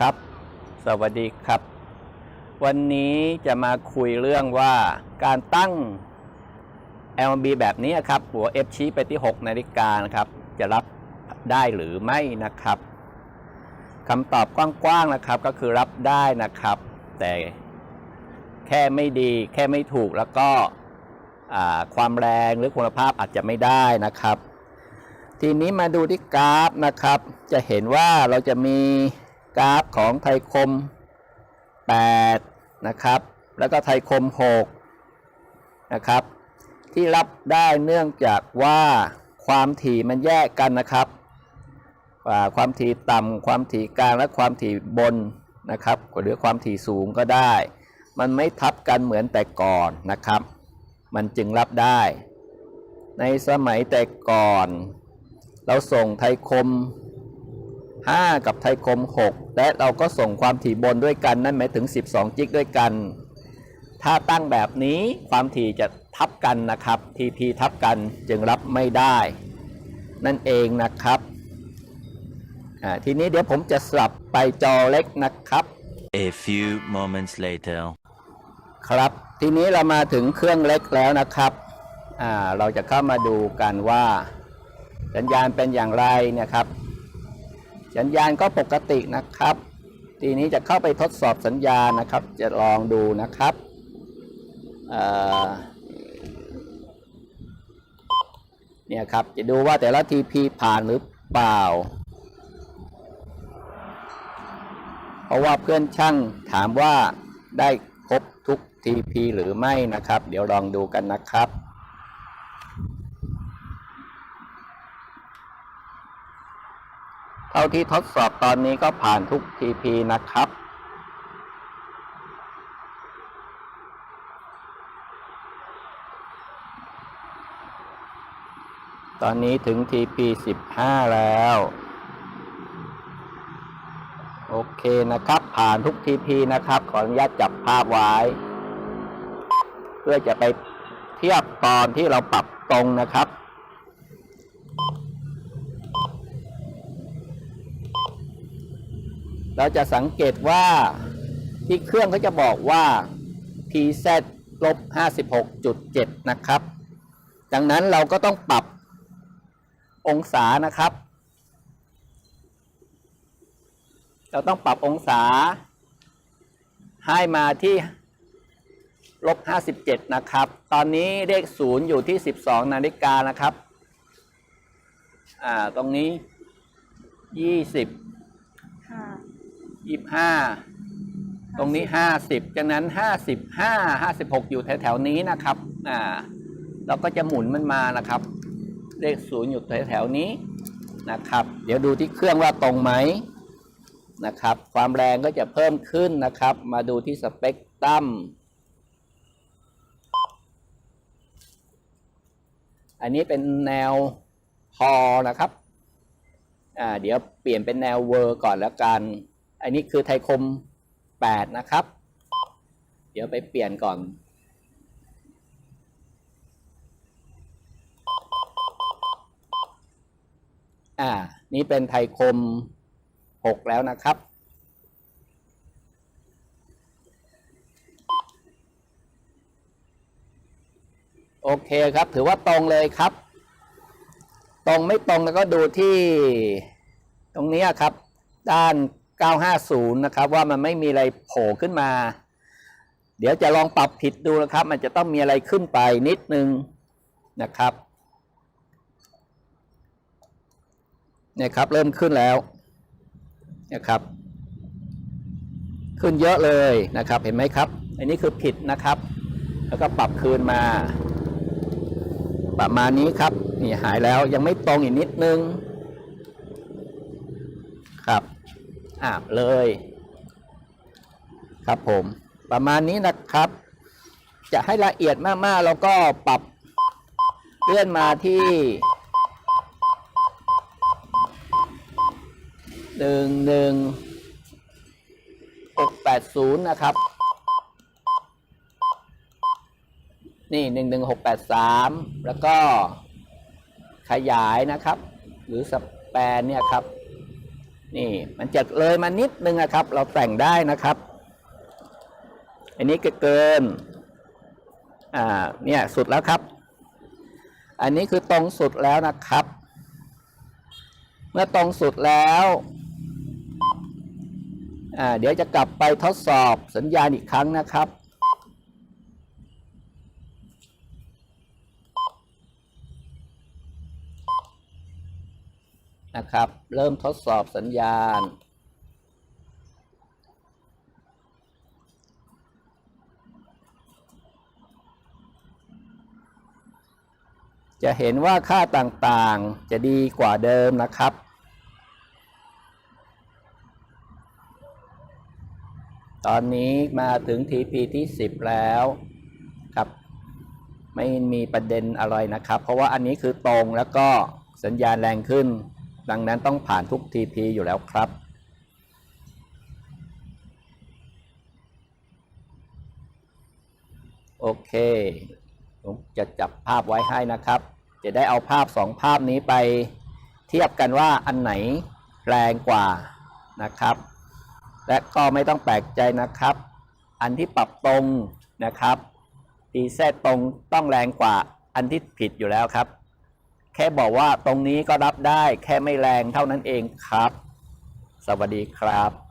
ครับ สวัสดีครับ วันนี้จะมาคุยเรื่องว่าการตั้ง LB แบบนี้ครับ หัว F ชี้ไปที่ 6 นาฬิกานะครับ จะรับได้หรือไม่นะครับคำตอบกว้างๆนะครับก็คือรับได้นะครับ แต่แค่ไม่ดีแค่ไม่ถูกแล้วก็ความแรงหรือคุณภาพอาจจะไม่ได้นะครับ ทีนี้มาดูที่กราฟนะครับ จะเห็นว่าเราจะมี กราฟของไทยคม 8 นะครับ แล้วก็ไทยคม 6 นะครับ ที่รับได้เนื่องจากว่าความถี่มันแยกกันนะครับความถี่ต่ำความถี่กลางและความถี่บนนะครับหรือความถี่สูงก็ได้ มันไม่ทับกันเหมือนแต่ก่อนนะครับ มันจึงรับได้ ในสมัยแต่ก่อน เราส่งไทยคม 5 กับไทยคม 6 และเราก็ส่งความถี่บนด้วยกัน นั่นหมายถึง 12 จิกด้วยกัน ถ้าตั้งแบบนี้ความถี่จะทับกันนะครับ TP ทับกันจึงรับไม่ได้ นั่นเองนะครับอ่าทีนี้เดี๋ยวผมจะสลับไปจอเล็กนะครับ A few moments later. ครับ ทีนี้เรามาถึงเครื่องเล็กแล้วนะครับอ่าเราจะเข้ามาดูกันว่า สัญญาณเป็นอย่างไรเนี่ยครับ สัญญาณก็ปกตินะครับ ทีนี้จะเข้าไปทดสอบสัญญาณนะครับ จะลองดูนะครับเอ่อเนี่ยครับ จะดูว่าแต่ละ TP ผ่านหรือเปล่า เพราะว่าเพื่อนช่างถามว่าได้ครบทุก TP หรือไม่นะครับ เดี๋ยวลองดูกันนะครับ ท่าที่ทดสอบตอนนี้ก็ผ่านทุก TP นะครับ ตอนนี้ถึง TP 15 แล้ว โอเคนะครับ ผ่านทุก TP นะครับ ขออนุญาตจับภาพไว้ เพื่อจะไปเทียบตอนที่เราปรับตรงนะครับ เราจะสังเกตว่าที่เครื่องเขาจะบอกว่า PZ ลบ56.7 นะครับ ดังนั้นเราก็ต้องปรับองศานะครับ เราต้องปรับองศา ให้มาที่ลบ57 นะครับ ตอนนี้เลข0อยู่ที่ 12 นาฬิกานะครับ อ่า ตรงนี้ 20 ยี่ห้าตรงนี้ห้าสิบจากนั้นห้าสิบห้าห้าสิบหกอยู่แถวๆนี้นะครับอ่าเราก็จะหมุนมันมานะครับ เลขศูนย์อยู่แถวๆนี้นะครับ เดี๋ยวดูที่เครื่องว่าตรงไหมนะครับ ความแรงก็จะเพิ่มขึ้นนะครับ มาดูที่สเปกตรัมอันนี้เป็นแนวพอนะครับ อ่า เดี๋ยวเปลี่ยนเป็นแนวเวอร์ก่อนแล้วกัน อันนี้คือไทยคม 8 นะครับ เดี๋ยวไปเปลี่ยนก่อน อ่า นี่เป็นไทยคม 6 แล้วนะครับ โอเคครับ ถือว่าตรงเลยครับ ตรงไม่ตรงแล้วก็ดูที่ตรงนี้ครับ ด้าน 950 นะครับว่ามันไม่มีอะไรโผล่ขึ้นมา เดี๋ยวจะลองปรับผิดดูนะครับ มันจะต้องมีอะไรขึ้นไปนิดนึงนะครับเนี่ยครับ เริ่มขึ้นแล้วนะครับ ขึ้นเยอะเลยนะครับ เห็นไหมครับ อันนี้คือผิดนะครับ แล้วก็ปรับคืนมา ประมาณนี้ครับ นี่หายแล้วยังไม่ตรงอีกนิดนึงครับ อ่าเลย ครับผมประมาณนี้นะครับ จะให้ละเอียดมากๆ แล้วก็ปรับเลื่อนมาที่หนึ่งหนึ่งหกแปดศูนย์นะครับ นี่หนึ่งหนึ่งหกแปดสามแล้วก็ขยายนะครับ หรือสแปนเนี่ยครับ นี่มันจะเลยมานิดนึงนะครับ เราแต่งได้นะครับ อันนี้เกินอ่าเนี่ยสุดแล้วครับ อันนี้คือตรงสุดแล้วนะครับ เมื่อตรงสุดแล้วอ่าเดี๋ยวจะกลับไปทดสอบสัญญาณอีกครั้งนะครับ นะครับ เริ่มทดสอบสัญญาณ จะเห็นว่าค่าต่างๆจะดีกว่าเดิมนะครับตอนนี้มาถึง TP ที่ 10 แล้วครับ ไม่มีประเด็นอะไรนะครับ เพราะว่าอันนี้คือตรงแล้วก็สัญญาณแรงขึ้น ดังนั้นต้องผ่านทุก TP อยู่แล้วครับ โอเค ผมจะจับภาพไว้ให้นะครับ จะได้เอาภาพสองภาพนี้ไปเทียบกันว่าอันไหนแรงกว่านะครับ และก็ไม่ต้องแปลกใจนะครับ อันที่ปรับตรงนะครับตีแซตรงต้องแรงกว่าอันที่ผิดอยู่แล้วครับ แค่บอกว่าตรงนี้ก็รับได้แค่ไม่แรงเท่านั้นเองครับ สวัสดีครับ